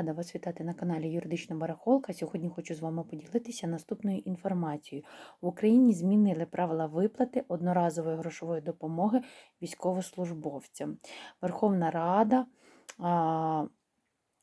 Рада вас вітати на каналі Юридична Барахолка. Сьогодні хочу з вами поділитися наступною інформацією. В Україні змінили правила виплати одноразової грошової допомоги військовослужбовцям. Верховна Рада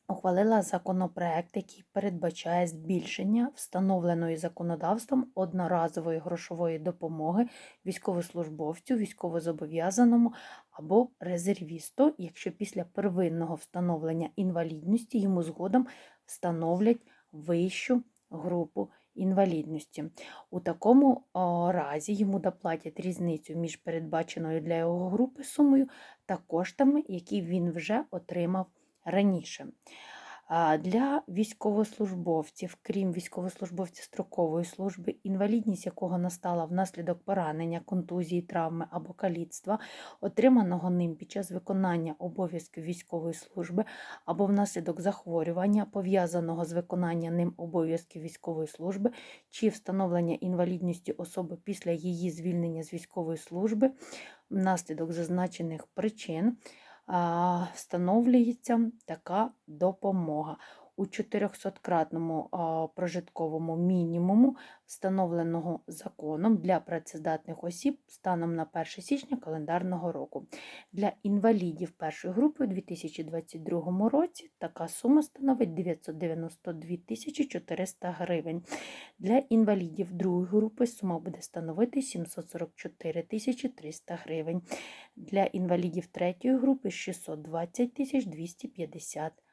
ухвалила законопроект, який передбачає збільшення встановленої законодавством одноразової грошової допомоги військовослужбовцю, військовозобов'язаному або резервісту, якщо після первинного встановлення інвалідності йому згодом встановлять вищу групу інвалідності. У такому разі йому доплатять різницю між передбаченою для його групи сумою та коштами, які він вже отримав раніше. Для військовослужбовців, крім військовослужбовців строкової служби, інвалідність якого настала внаслідок поранення, контузії, травми або каліцтва, отриманого ним під час виконання обов'язків військової служби або внаслідок захворювання, пов'язаного з виконанням ним обов'язків військової служби, чи встановлення інвалідності особи після її звільнення з військової служби внаслідок зазначених причин встановлюється така допомога. У 400-кратному прожитковому мінімуму, встановленого законом для працездатних осіб станом на 1 січня календарного року. Для інвалідів першої групи у 2022 році така сума становить 992 400 гривень. Для інвалідів другої групи сума буде становити 744 300 гривень. Для інвалідів третьої групи 620 250 гривень.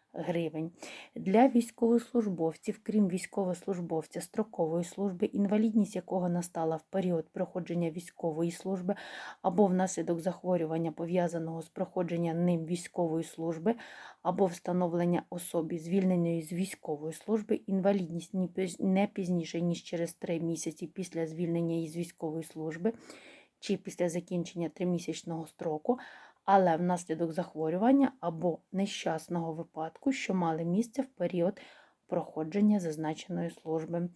Для військовослужбовців, крім військовослужбовця строкової служби, інвалідність якого настала в період проходження військової служби або внаслідок захворювання, пов'язаного з проходженням ним військової служби, або встановлення особі, звільненої з військової служби, інвалідність не пізніше, ніж через 3 місяці після звільнення із військової служби чи після закінчення тримісячного строку, але внаслідок захворювання або нещасного випадку, що мали місце в період проходження зазначеної служби.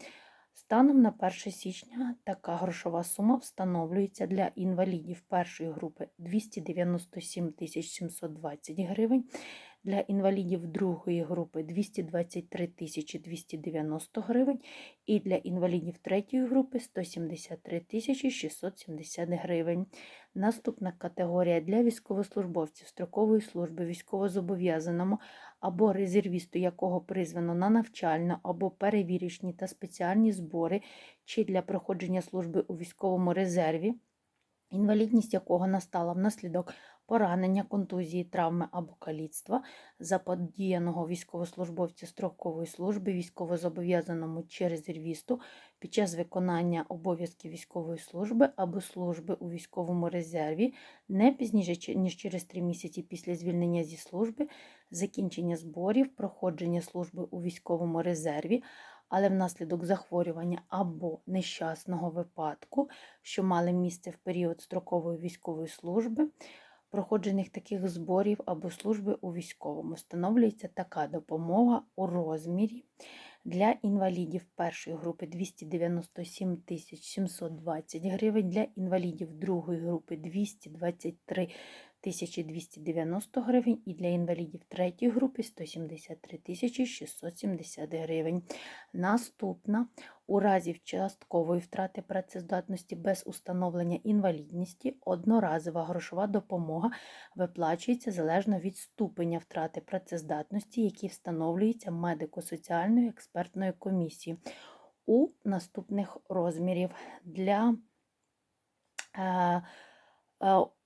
Станом на 1 січня така грошова сума встановлюється для інвалідів першої групи 297 720 гривень, для інвалідів другої групи 223 290 гривень і для інвалідів третьої групи 173 670 гривень. Наступна категорія для військовослужбовців строкової служби військовозобов'язаному або резервісту, якого призвано на навчально або перевірочні та спеціальні збори, чи для проходження служби у військовому резерві, інвалідність якого настала внаслідок поранення, контузії, травми або каліцтва, заподіяного військовослужбовцю строкової служби, військовозобов'язаному чи резервісту під час виконання обов'язків військової служби або служби у військовому резерві не пізніше, ніж через 3 місяці після звільнення зі служби, закінчення зборів, проходження служби у військовому резерві. Але внаслідок захворювання або нещасного випадку, що мали місце в період строкової військової служби, проходжених таких зборів або служби у військовому. Встановлюється така допомога у розмірі для інвалідів першої групи 297 720 гривень, для інвалідів другої групи 223 1290 гривень і для інвалідів третьої групи 173 670 гривень. Наступна. У разі часткової втрати працездатності без установлення інвалідності одноразова грошова допомога виплачується залежно від ступеня втрати працездатності, які встановлюються медико-соціальною експертною комісією. У наступних розмірів. Для е,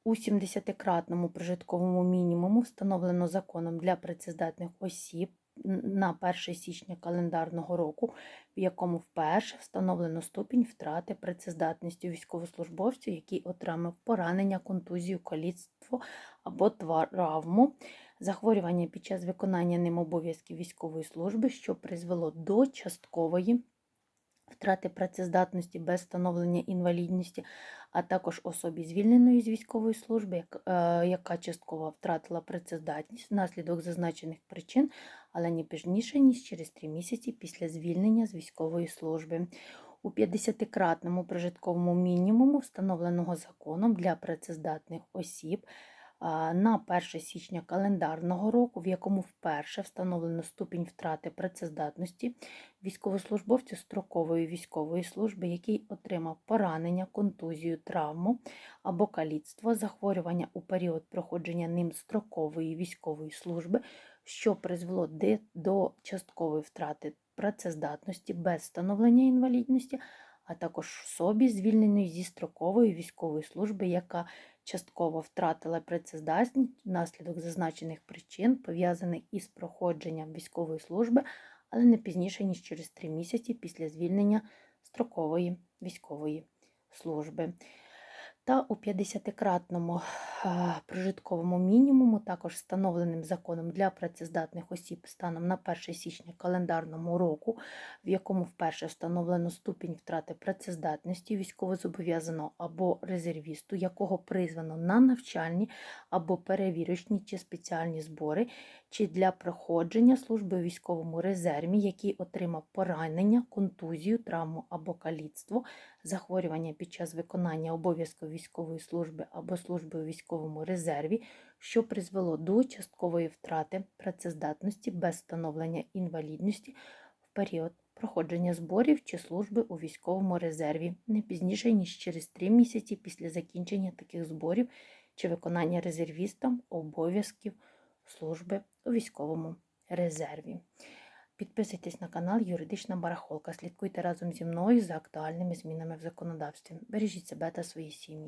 у 70-кратному прожитковому мінімуму встановлено законом для працездатних осіб на 1 січня календарного року, в якому вперше встановлено ступінь втрати працездатності військовослужбовцю, який отримав поранення, контузію, каліцтво або травму, захворювання під час виконання ним обов'язків військової служби, що призвело до часткової втрати працездатності без встановлення інвалідності, а також особі звільненої з військової служби, е, яка частково втратила працездатність внаслідок зазначених причин, але не пізніше, ніж через 3 місяці після звільнення з військової служби. У 50-кратному прожитковому мінімуму, встановленого законом для працездатних осіб, на 1 січня календарного року, в якому вперше встановлено ступінь втрати працездатності військовослужбовцю строкової військової служби, який отримав поранення, контузію, травму або каліцтво, захворювання у період проходження ним строкової військової служби, що призвело до часткової втрати працездатності без встановлення інвалідності, а також особі, звільненої зі строкової військової служби, яка частково втратила працездатність внаслідок зазначених причин, пов'язаних із проходженням військової служби, але не пізніше, ніж через 3 місяці після звільнення строкової військової служби. Та у 50-кратному е, прожитковому мінімуму, також встановленим законом для працездатних осіб станом на 1 січня календарному року, в якому вперше встановлено ступінь втрати працездатності військовозобов'язаного або резервісту, якого призвано на навчальні або перевірочні чи спеціальні збори, чи для проходження служби у військовому резерві, який отримав поранення, контузію, травму або каліцтво, захворювання під час виконання обов'язків військової служби або служби у військовому резерві, що призвело до часткової втрати працездатності без встановлення інвалідності в період проходження зборів чи служби у військовому резерві не пізніше, ніж через 3 місяці після закінчення таких зборів чи виконання резервістам обов'язків служби у військовому резерві. Підписуйтесь на канал Юридична Барахолка. Слідкуйте разом зі мною за актуальними змінами в законодавстві. Бережіть себе та свої сім'ї.